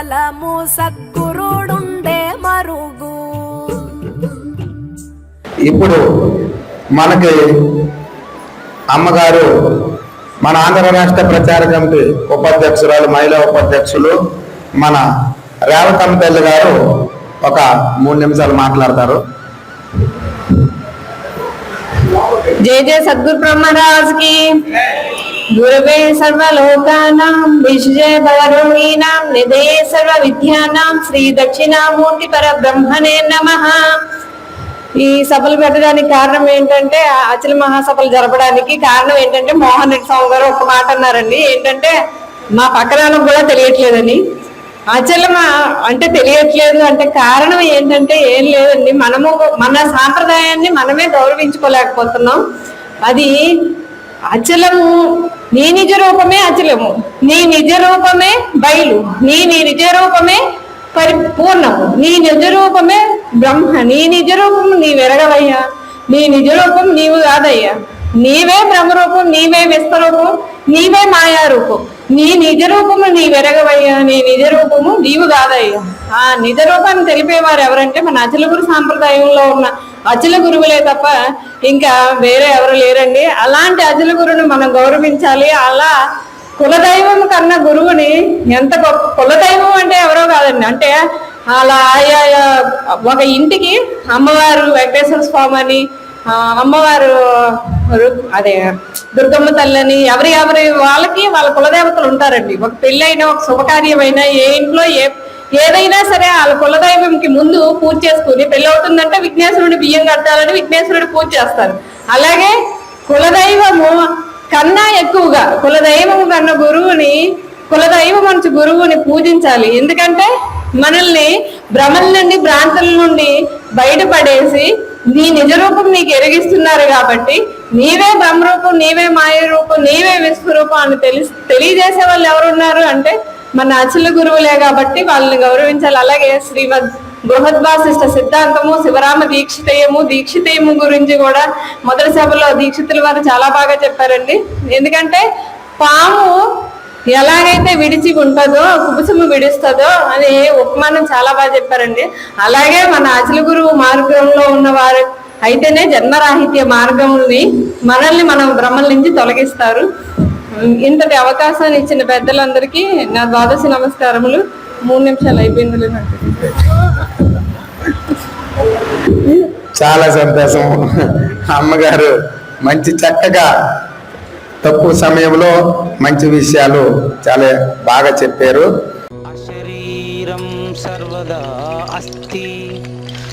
బలము సద్గురుడుండే మరుగు. ఇప్పుడు మనకి అమ్మగారు మన ఆంధ్ర రాష్ట్ర ప్రచార కమిటీ ఉపాధ్యక్షురాలు మహిళా ఉపాధ్యక్షులు మన రేవతమ్మ తల్లి గారు ఒక మూడు నిమిషాలు మాట్లాడతారు. జయ జయ సద్గురు బ్రహ్మరాజుకి. గురవే సర్వలోకానాం విజయ భవరోహిణాం నిదే సర్వ విద్యానాం శ్రీ దక్షిణామూర్తి పరబ్రహ్మణే నమ. ఈ సభలు పెట్టడానికి కారణం ఏంటంటే అచల మహాసభలు జరపడానికి కారణం ఏంటంటే మోహన్ రెడ్డి స్వామి గారు ఒక మాట అన్నారండి. ఏంటంటే మా పక్కనాలకు కూడా తెలియట్లేదని. అచలమ అంటే తెలియట్లేదు అంటే కారణం ఏంటంటే ఏం లేదండి. మనము మన సాంప్రదాయాన్ని మనమే గౌరవించుకోలేకపోతున్నాం. అది అచలము. నీ నిజ రూపమే అచలము. నీ నిజ రూపమే బయలు. నీ నీ నిజ రూపమే పరిపూర్ణము. నీ నిజ రూపమే బ్రహ్మ. నీ నిజ రూపము నీ వెరగవయ్యా. నీ నిజ రూపం నీవు కాదయ్యా. నీవే బ్రహ్మరూపం నీవే విశ్వరూపం నీవే మాయారూపం. నీ నిజ రూపము నీ వెరగవయ్యా. నీ నిజ రూపము నీవు కాదయ్యా. ఆ నిజ రూపాన్ని తెలిపేవారు ఎవరంటే మన అచలగురు సాంప్రదాయంలో ఉన్న అచల గురువులే తప్ప ఇంకా వేరే ఎవరు లేరండి. అలాంటి అచల గురువుని మనం గౌరవించాలి. అలా కులదైవం కన్నా గురువుని ఎంత గొప్ప కులదైవం అంటే ఎవరో కాదండి. అంటే అలా ఆయా ఒక ఇంటికి అమ్మవారు వెంకటేశ్వర స్వామి అని అమ్మవారు అదే దుర్గమ్మ తల్లని ఎవరి ఎవరి వాళ్ళకి వాళ్ళ కులదేవతలు ఉంటారండి. ఒక పెళ్ళైనా ఒక శుభకార్యమైనా ఏ ఇంట్లో ఏ ఏదైనా సరే వాళ్ళ కులదైవంకి ముందు పూజ చేసుకుని పెళ్ళవుతుందంటే అవుతుందంటే బియ్యం కట్టాలని విఘ్నేశ్వరుడు పూజ చేస్తారు. అలాగే కులదైవము కన్నా ఎక్కువగా కులదైవము కన్నా గురువుని కులదైవం మంచి గురువుని పూజించాలి. ఎందుకంటే మనల్ని భ్రమల నుండి భ్రాంతుల నుండి బయటపడేసి నీ నిజ రూపం నీకు ఎరిగిస్తున్నారు కాబట్టి నీవే బ్రహ్మరూపం నీవే మాయ రూపం నీవే విశ్వరూపం అని తెలి తెలియజేసే వాళ్ళు ఎవరున్నారు అంటే మన అచల గురువులే కాబట్టి వాళ్ళని గౌరవించాలి. అలాగే శ్రీమద్ బృహద్వాసిష్ట సిద్ధాంతము శివరామ దీక్షితయము దీక్షితయము గురించి కూడా మొదటి సభలో దీక్షితుల వారు చాలా బాగా చెప్పారండి. ఎందుకంటే పాము ఎలాగైతే విడిచి ఉంటుందో కుబుసము విడుస్తుందో అని ఉపమానం చాలా బాగా చెప్పారండి. అలాగే మన అచల గురువు మార్గంలో ఉన్నవారు అయితేనే జన్మరాహిత్య మార్గంని మనల్ని మనం భ్రమల నుంచి తొలగిస్తారు. ఇంతటి అవకాశాన్ని ఇచ్చిన పెద్దలందరికీ నా ద్వాదశి నమస్కారములు. మూడు నిమిషాలు అయిపోయింది చాలా సంతోషం. అమ్మగారు మంచి చక్కగా తక్కువ సమయంలో మంచి విషయాలు చాలా బాగా చెప్పారు. అశరీరం సర్వదా అస్తి.